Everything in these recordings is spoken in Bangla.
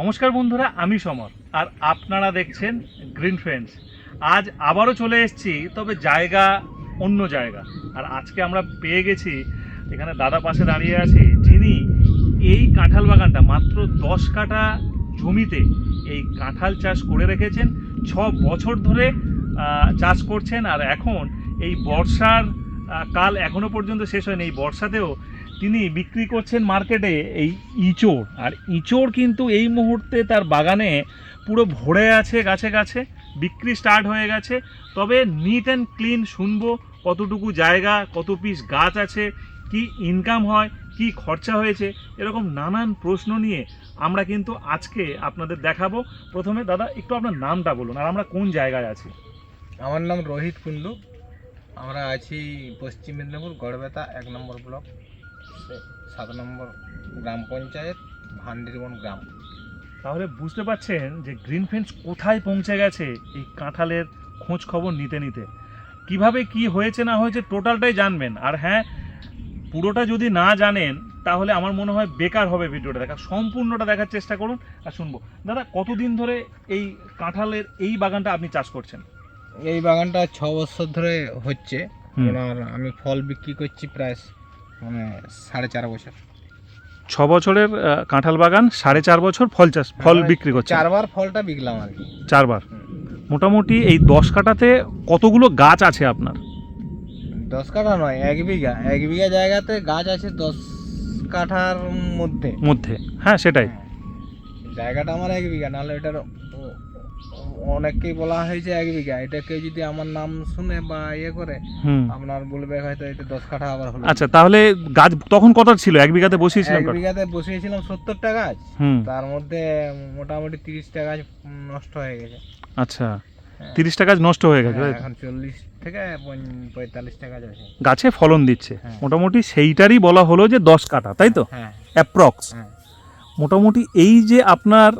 নমস্কার বন্ধুরা, আমি সমর, আর আপনারা দেখছেন গ্রিন ফ্রেন্ডস আজ আবারও চলে এসেছি, তবে জায়গা, অন্য জায়গা। আর আজকে আমরা পেয়ে গেছি, এখানে দাদা পাশে দাঁড়িয়ে আছে, যিনি এই কাঁঠাল বাগানটা, মাত্র দশ কাঠা জমিতে এই কাঁঠাল চাষ করে রেখেছেন। ছ বছর ধরে চাষ করছেন, আর এখন এই বর্ষার কাল এখনও পর্যন্ত শেষ হয়নি। এই বর্ষাতেও তিনি বিক্রি করছেন মার্কেটে এই ইঁচড়। আর ইঁচড় কিন্তু এই মুহূর্তে তার বাগানে পুরো ভরে আছে গাছে গাছে, বিক্রি স্টার্ট হয়ে গেছে। তবে নিট অ্যান্ড ক্লিন শুনব, কতটুকু জায়গা, কত পিস গাছ আছে, কি ইনকাম হয়, কি খরচা হয়েছে, এরকম নানান প্রশ্ন নিয়ে আমরা কিন্তু আজকে আপনাদের দেখাবো। প্রথমে দাদা, একটু আপনার নামটা বলুন, আর আমরা কোন জায়গায় আছি? আমার নাম রোহিত কুন্ডু আমরা আছি পশ্চিম মেদিনীপুর, গড়বেতা, এক নম্বর ব্লক। সাত নম্বর গ্রাম পঞ্চায়েত ভান্ডিরবন গ্রাম। তাহলে বুঝতে পারছেন যে গ্রিন ফেন্স কোথায় পৌঁছে গেছে এই কাঁঠালের খোঁজ খবর নিতে নিতে। কীভাবে কি হয়েছে না হয়েছে টোটালটাই জানবেন। আর হ্যাঁ পুরোটা যদি না জানেন তাহলে আমার মনে হয় বেকার হবে ভিডিওটা। দেখা সম্পূর্ণটা দেখার চেষ্টা করুন আর শুনব। দাদা কতদিন ধরে এই কাঁঠালের এই বাগানটা আপনি চাষ করছেন? এই বাগানটা ছ বছর ধরে হচ্ছে। আমি ফল বিক্রি করছি প্রায় মানে সাড়ে চার বছর। ছ বছরের কাঁঠাল বাগান সাড়ে চার বছর ফল চাষ ফল বিক্রি করছে চারবার ফলটা বিকলাম আর কি। চারবার? মোটামুটি এই দশ কাঠাতে কতগুলো গাছ আছে আপনার? দশ কাঠা নয় এক বিঘা। এক বিঘা জায়গাতে গাছ আছে দশ কাঠার মধ্যে। মধ্যে। হ্যাঁ সেটাই। হ্যাঁ। জায়গাটা আমার এক বিঘা নাহলে এটার অনেককেই বলা হয়েছে এক বিঘা। এটাকে যদি আমার নাম শুনে বা ইয়ে করে আপনার বলবে হয়তো এটা দশ কাঠা আবার হলো। আচ্ছা তাহলে গাছ তখন কত ছিল? এক বিঘাতে বসিয়েছিলাম এক বিঘাতে বসিয়েছিলাম সত্তরটা গাছ। হুম। তার মধ্যে মোটামুটি তিরিশটা গাছ নষ্ট হয়ে গেছে। আচ্ছা হ্যাঁ। তিরিশটা গাছ নষ্ট হয়ে গেছে হ্যাঁ? এখন চল্লিশ থেকে পঁয়তাল্লিশটা গাছ আছে। গাছে ফলন দিচ্ছে। হ্যাঁ। মোটামুটি সেইটারই বলা হলো যে দশ কাটা তাই তো? অ্যাপ্রক্স মোটামুটি এই যে আপনার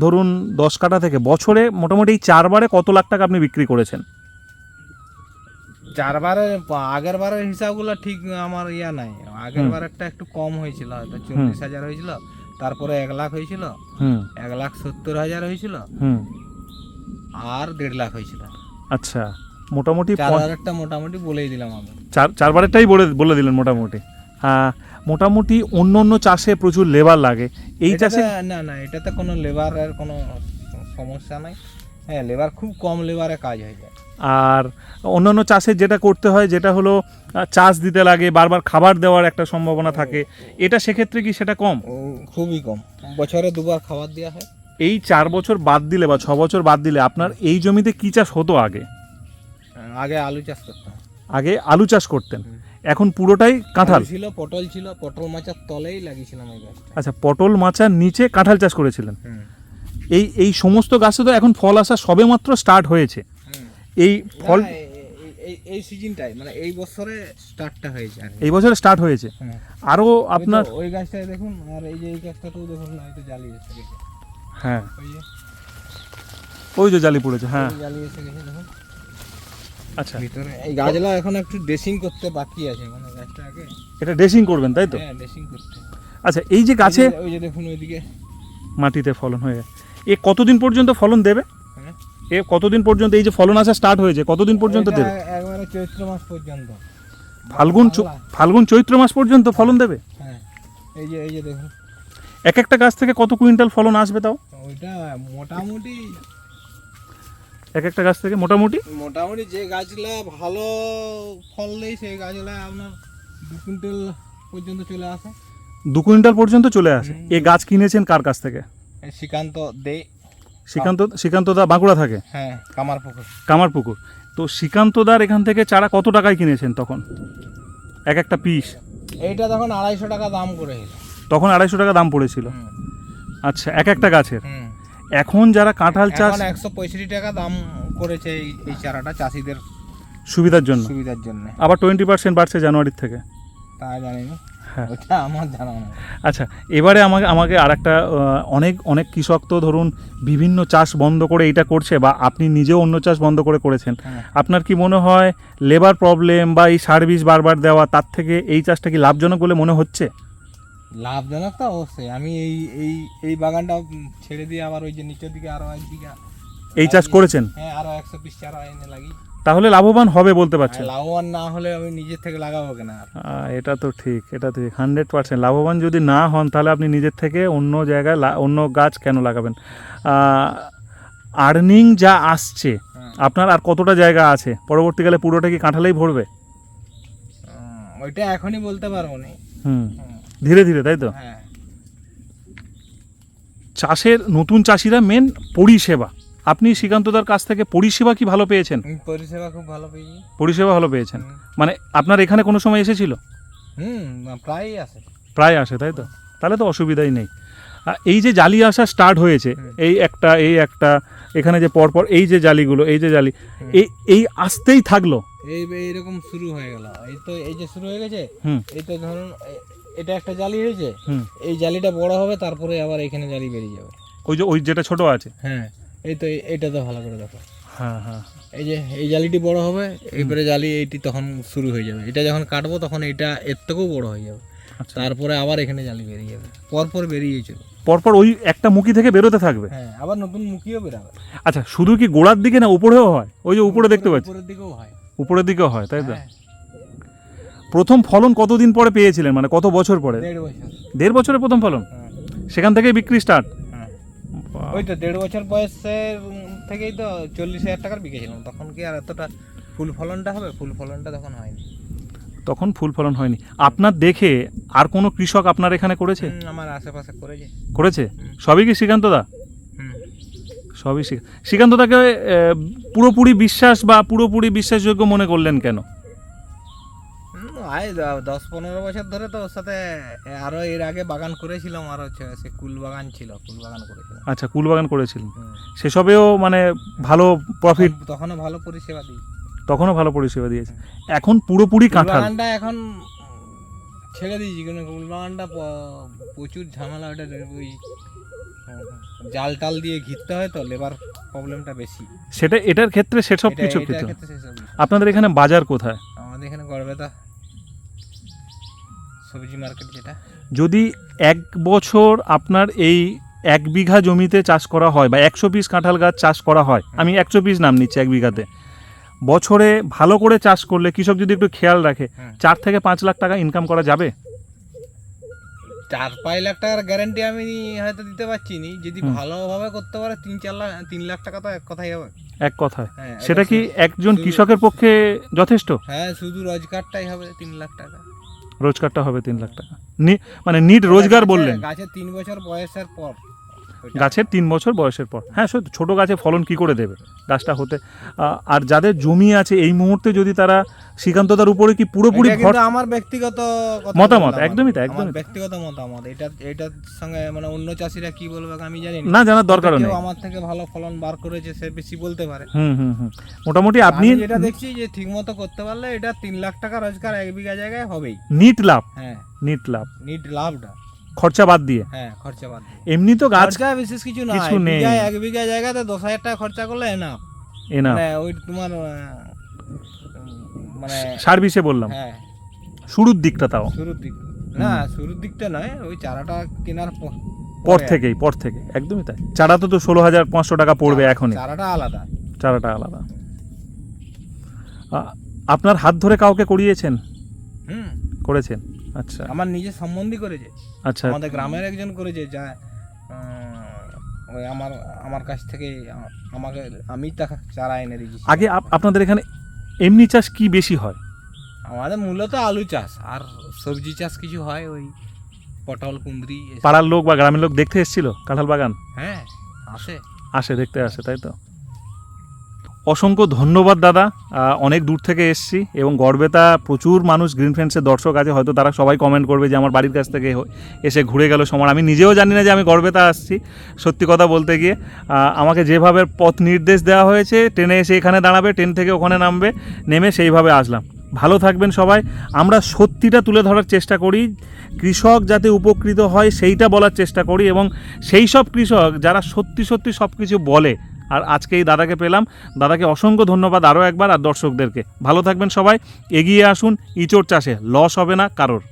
ধরুন দশ কাটা থেকে বছরে মোটামুটি এই চারবারে কত লাখ টাকা আপনি বিক্রি করেছেন? চারবারে আগের বারের হিসাবগুলো ঠিক আমার ইয়া নাই। আগের। বারেরটা একটু কম হয়েছিল হয়তো চল্লিশ হাজার হয়েছিল তারপরে এক লাখ হয়েছিল হুম। এক লাখ সত্তর হাজার হয়েছিল হুম। আর দেড় লাখ হয়েছিল। আচ্ছা মোটামুটি চার হাজারটা মোটামুটি বলেই দিলাম আমি। চার চারবারেরটাই বলে বলে দিলেন মোটামুটি। হ্যাঁ মোটামুটি অন্য অন্য চাষে প্রচুর লেবার লাগে। এই চাষে না না এটাতে কোনো লেবারের কোনো সমস্যা নাই। হ্যাঁ লেবার খুব কম লেবারে কাজ হয়ে যায়। আর অন্যান্য চাষে যেটা করতে হয় যেটা হলো চাষ দিতে লাগে বারবার খাবার দেওয়ার একটা সম্ভাবনা থাকে। এটা সেক্ষেত্রে কি সেটা কম? খুবই কম। বছরে দুবার খাবার দেওয়া হয়। এই চার বছর বাদ দিলে বা ছ বছর বাদ দিলে আপনার এই জমিতে কি চাষ হতো আগে? আগে আলু চাষ করতাম। আগে আলু চাষ করতেন। এখন পুরোটাই কাঁঠাল? ছিল পটল ছিল পটল মাচার তলেই লাগিয়েছিলাম এই গাছটা। আচ্ছা পটল মাচার নিচে কাঁঠাল চাষ করেছিলেন। এই এই সমস্ত গাছে তো এখন ফল আসা সবেমাত্র স্টার্ট হয়েছে। এই ফল এই- সিজনটাই মানে এই বছরে স্টার্টটা হয়েছে এই বছরে স্টার্ট হয়েছে। হ্যাঁ। আরও আপনার ওই গাছটায় দেখুন আর এই যে এই গাছটাতেও দেখুন না জ্বালিয়ে এসে গেছে। হ্যাঁ। ওই যে জালি পড়েছে হ্যাঁ। জ্বালিয়ে এসে গেছে দেখুন। আচ্ছা। ভিতরে। এই গাছগুলো এখন একটু ড্রেসিং করতে বাকি আছে মানে গাছটাকে এটা ড্রেসিং করবেন তাই তো? হ্যাঁ ড্রেসিং করতে। আচ্ছা এই যে গাছে ওই যে- দেখুন ওইদিকে। মাটিতে ফলন হয়ে এ কতদিন পর্যন্ত ফলন দেবে? হ্যাঁ। এ কতদিন পর্যন্ত এই যে ফলন আসা স্টার্ট হয়েছে কতদিন পর্যন্ত দেবে? একবারে চৈত্র মাস পর্যন্ত। ফাল্গুন ফাল্গুন চৈত্র মাস পর্যন্ত ফলন দেবে? হ্যাঁ। এই যে এই যে দেখুন। এক একটা গাছ থেকে কত কুইন্টাল ফলন আসবে তাও? ওইটা মোটামুটি এক একটা গাছ থেকে মোটামুটি? মোটামুটি যে গাছগুলা ভালো ফল দেয় সেই গাছগুলা আপনার দু কুইন্টাল পর্যন্ত চলে আসে। দু কুইন্টাল পর্যন্ত চলে আসে। এ গাছ কিনেছেন কার কাছ থেকে? শ্রীকান্ত দে। শ্রীকান্ত শ্রীকান্তদা বাঁকুড়া থাকে? হ্যাঁ কামার পুকুর কামারপুকুর। তো শ্রীকান্তদার এখান থেকে চারা কত টাকায় কিনেছেন তখন? এক একটা পিস এইটা তখন আড়াইশো টাকা দাম করে তখন আড়াইশো টাকা দাম পড়েছিল। আচ্ছা এক একটা গাছের? হুম। এখন যারা কাঁঠাল চাষ একশো পঁয়ষট্টি টাকা দাম করেছে এই চারাটা চাষিদের সুবিধার জন্য। সুবিধার জন্য। আবার টোয়েন্টি পার্সেন্ট বাড়ছে জানুয়ারির থেকে। তা জানি না হ্যাঁ। ওটা আমার জানা আচ্ছা এবারে আমাকে আমাকে আর একটা অনেক অনেক কৃষক তো ধরুন বিভিন্ন চাষ বন্ধ করে এইটা করছে বা আপনি নিজেও অন্য চাষ বন্ধ করে করেছেন। হ্যাঁ। আপনার কি মনে হয় লেবার প্রবলেম বা এই সার্ভিস বারবার দেওয়া তার থেকে এই চাষটা কি লাভজনক বলে মনে হচ্ছে? লাভজনক তো অবশ্যই। আমি এই এই এই বাগানটা ছেড়ে দিয়ে আবার ওই যে নিচের দিকে আরও এক বিঘা এই চাষ করেছেন? হ্যাঁ আরও একশো পিস চারা এনে লাগি তাহলে লাভবান হবে বলতে পারছেন? লাভবান না হলে আমি নিজের থেকে লাগাবো কেনা আর? এটা তো ঠিক এটা তো ঠিক হান্ড্রেড পার্সেন্ট। লাভবান যদি না হন তাহলে আপনি নিজের থেকে অন্য জায়গায় অন্য গাছ কেন লাগাবেন? আর্নিং যা আসছে হ্যাঁ। আপনার আর কতটা জায়গা আছে? পরবর্তীকালে পুরোটা কি কাঁঠালেই ভরবে? ওইটা এখনই বলতে পারব না। হুম, ধীরে ধীরে তাই তো? হ্যাঁ। চাষের নতুন চাষিরা মেন পরিষেবা। আপনি শ্রীকান্তদার কাছ থেকে পরিষেবা কি ভালো পেয়েছেন? পরিষেবা খুব ভালো পেয়েছি। পরিষেবা ভালো পেয়েছেন। মানে আপনার এখানে কোনো সময় এসেছিল? হুম প্রায়ই আছে প্রায় আসে তাই তো? তাহলে তো অসুবিধাই নেই। এই যে জালি আসা স্টার্ট হয়েছে এই একটা এই একটা এখানে যে পরপর এই যে জালিগুলো এই যে জালি এই এই আসতেই থাকল? এই এইরকম শুরু হয়ে গেল। এই তো এই যে শুরু হয়ে গেছে এই তো ধরুন এটা একটা জালি হয়েছে এই জালিটা বড় হবে তারপরে আবার এখানে জালি বেরিয়ে যাবে। ওই যে ওই যেটা ছোট আছে? হ্যাঁ এই তো এটা তো ভালো করে দেখো। হ্যাঁ হ্যাঁ। এই যে এই জালিটি বড় হবে এবারে জালি এইটি তখন শুরু হয়ে যাবে। এটা যখন কাটবো তখন এটা এর থেকেও বড় হয়ে যাবে। আচ্ছা। তারপরে আবার এখানে জালি বেরিয়ে যাবে। পরপর বেরিয়েছিল পরপর ওই একটা মুখি থেকে বেরোতে থাকবে? হ্যাঁ আবার নতুন মুখিও বেরাবে। আচ্ছা শুধু কি গোড়ার দিকে না উপরেও হয়? ওই যে উপরে দেখতে পাচ্ছি। উপরের দিকেও হয়। উপরের দিকেও হয় তাই তো? হ্যাঁ, প্রথম ফলন কতদিন পরে পেয়েছিলেন? মানে কত বছর পরে? দেড় বছর। প্রথম ফলন? হ্যাঁ, সেখান থেকেই বিক্রি স্টার্ট হ্যাঁ। ওই তো দেড় বছর বয়সের থেকেই তো চল্লিশ হাজার টাকার বিকেছিলাম। তখন কি আর এতটা ফুল ফলনটা হবে? ফুল ফলনটা তখন হয়নি। তখন ফুল ফলন হয়নি। আপনার দেখে আর কোনো কৃষক আপনার এখানে করেছে? আমার আশেপাশে করেছে। করেছে? সবই কি শ্রীকান্তদা হুম। সবই শ্রী- শ্রীকান্তদাকে আহ, পুরোপুরি বিশ্বাস বা পুরোপুরি বিশ্বাসযোগ্য মনে করলেন কেন? আয় দশ পনেরো বছর ধরে তো ওর সাথে আরও এর আগে বাগান করেছিলাম আরও হচ্ছে সে কুল বাগান ছিল কুল বাগান করেছিলাম। আচ্ছা করেছিলেন। হুম। সেসবেও মানে ভালো প্রফিট তখনও ভালো পরিষেবা দিই তখনও ভালো পরিষেবা দিয়েছে। এখন পুরোপুরি কাঁঠাল। বাগানটা এখন ছেড়ে দিয়েছি কিন্তু কুল বাগানটা প্রচুর ঝামেলা ওটা ওই জাল টাল দিয়ে ঘিরতে হয় তো লেবার প্রবলেমটা বেশি। সেটা এটার ক্ষেত্রে সেসব কিছু। আপনাদের এখানে বাজার কোথায়? আমাদের এখানে গড়বেতা। সবজি মার্কেট যেটা। যদি এক বছর আপনার এই এক বিঘা জমিতে চাষ করা হয় বা একশো পিস কাঁঠাল গাছ চাষ করা হয় আমি একশো পিস নাম নিচ্ছি এক বিঘাতে। বছরে ভালো করে চাষ করলে কৃষক যদি একটু খেয়াল রাখে চার থেকে পাঁচ লাখ টাকা ইনকাম করা যাবে? চার পাঁচ লাখ টাকার গ্যারান্টি আমি হয়তো দিতে পারছি নি। যদি ভালোভাবে করতে পারে তিন চার লাখ তিন লাখ টাকা তো এক কথাই হবে। এক কথায় হ্যাঁ সেটা কি একজন কৃষকের পক্ষে যথেষ্ট? হ্যাঁ শুধু রোজগারটাই হবে তিন লাখ টাকা। রোজগারটা হবে তিন লাখ টাকা নি- মানে নিট রোজগার বললেন গাছের তিন বছর বয়সের পর। গাছের তিন বছর বয়সের পর। হ্যাঁ ছোটো গাছে ফলন কি করে দেবে গাছটা হতে? আর যাদের জমি আছে এই মুহূর্তে যদি তারা শ্রীকান্তদার উপরে কি পুরোপুরি এটা আমার ব্যক্তিগত মতামত, একদমই তাই, তাই। ব্যক্তিগত মতামত। এটা এটার সঙ্গে মানে অন্য চাষিরা কি বলবে আমি জানি না। জানার দরকার নেই। আমার থেকে ভালো ফলন বার করেছে সে বেশি বলতে পারে। হুম হুম হুম। মোটামুটি আপনি যেটা দেখছি যে ঠিক মতো করতে পারলে এটা তিন লাখ টাকা রোজগার এক বিঘা জায়গায় হবেই। নিট লাভ। হ্যাঁ। নিট লাভ। নিট লাভটা। খরচা বাদ দিয়ে। হ্যাঁ খরচা বাদ দিয়ে। এমনি তো গাছ খরচা বিশেষ কিছু না কিছু নেই। এক বিঘা জায়গাতে দশ হাজার টাকা খরচা করলে না এনা মানে ওই তোমার মানে সার্ভিসে বললাম। হ্যাঁ। শুরুর দিকটা তাও। শুরুর দিক। না শুরুর দিকটা নয় ওই চারাটা কেনার পর পর থেকেই পর থেকে। একদমই তাই। চারা তো তো ষোলো হাজার পাঁচশো টাকা পড়বে এখনই। চারাটা আলাদা। চারাটা আলাদা। আপনার হাত ধরে কাউকে করিয়েছেন? হুম। করেছেন? আচ্ছা। আমার নিজের সম্বন্ধী করেছে। আচ্ছা। আমাদের গ্রামের একজন করেছে যা ওই আমার আমার কাছ থেকে আমাকে আমি তাকে চারা এনে দিয়েছি। আগে আপ- আপনাদের এখানে এমনি চাষ কি বেশি হয়? আমাদের মূলত আলু চাষ আর সবজি চাষ কিছু হয় ওই পটল কুঁদরি পাড়ার লোক বা গ্রামের লোক দেখতে এসেছিল কাঁঠাল বাগান? হ্যাঁ আসে। আসে দেখতে আসে তাই তো? অসংখ্য ধন্যবাদ, দাদা। অনেক দূর থেকে এসছি এবং গড়বেতা প্রচুর মানুষ গ্রিন ফ্রেন্ডসের দর্শক আছে। হয়তো তারা সবাই কমেন্ট করবে যে আমার বাড়ির কাছ থেকে এসে ঘুরে গেল সময়। আমি নিজেও জানি না যে আমি গড়বেতা আসছি, সত্যি কথা বলতে গিয়ে। আমাকে যেভাবে পথ নির্দেশ দেওয়া হয়েছে, ট্রেনে এসে এখানে দাঁড়াবে, ট্রেন থেকে ওখানে নামবে, নেমে সেইভাবে আসলাম। ভালো থাকবেন সবাই। আমরা সত্যিটা তুলে ধরার চেষ্টা করি। কৃষক যাতে উপকৃত হয় সেইটা বলার চেষ্টা করি এবং সেই সব কৃষক যারা সত্যি সত্যি সব কিছু বলে আর আজকে এই দাদাকে পেলাম। দাদাকে অসংখ্য ধন্যবাদ আরও একবার আর দর্শকদেরকে। ভালো থাকবেন সবাই। এগিয়ে আসুন ইচোর চাষে। লস হবে না কারোর।